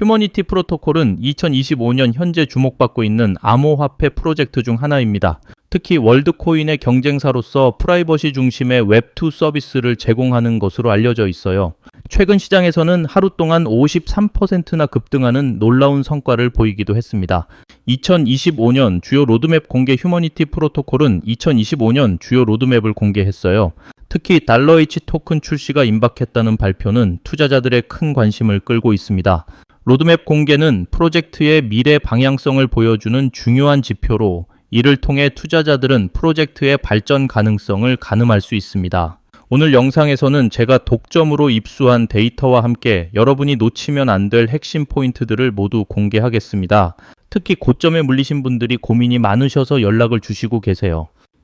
휴머니티 프로토콜은 2025년 현재 주목받고 있는 암호화폐 프로젝트 중 하나입니다. 특히 월드코인의 경쟁사로서 프라이버시 중심의 웹2 서비스를 제공하는 것으로 알려져 있어요. 최근 시장에서는 하루 동안 53%나 급등하는 놀라운 성과를 보이기도 했습니다. 2025년 주요 로드맵 공개 휴머니티 프로토콜은 2025년 주요 로드맵을 공개했어요. 특히 달러 H 토큰 출시가 임박했다는 발표는 투자자들의 큰 관심을 끌고 있습니다. 로드맵 공개는 프로젝트의 미래 방향성을 보여주는 중요한 지표로 이를 통해 투자자들은 프로젝트의 발전 가능성을 가늠할 수 있습니다. 오늘 영상에서는 제가 독점으로 입수한 데이터와 함께 여러분이 놓치면 안 될 핵심 포인트들을 모두 공개하겠습니다. 특히 고점에 물리신 분들이 고민이 많으셔서 연락을 주시고 계세요.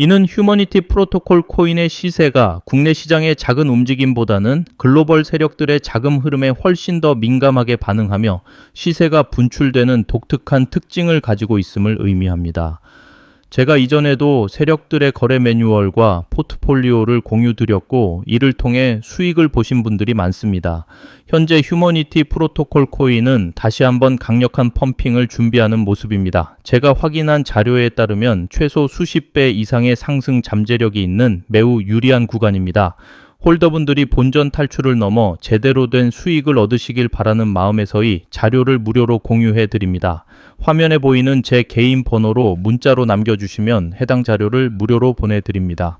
이는 휴머니티 프로토콜 코인의 시세가 국내 시장의 작은 움직임보다는 글로벌 세력들의 자금 흐름에 훨씬 더 민감하게 반응하며 시세가 분출되는 독특한 특징을 가지고 있음을 의미합니다. 제가 이전에도 세력들의 거래 매뉴얼과 포트폴리오를 공유드렸고 이를 통해 수익을 보신 분들이 많습니다. 현재 휴머니티 프로토콜 코인은 다시 한번 강력한 펌핑을 준비하는 모습입니다. 제가 확인한 자료에 따르면 최소 수십 배 이상의 상승 잠재력이 있는 매우 유리한 구간입니다. 홀더분들이 본전 탈출을 넘어 제대로 된 수익을 얻으시길 바라는 마음에서의 자료를 무료로 공유해 드립니다. 화면에 보이는 제 개인 번호로 문자로 남겨주시면 해당 자료를 무료로 보내드립니다.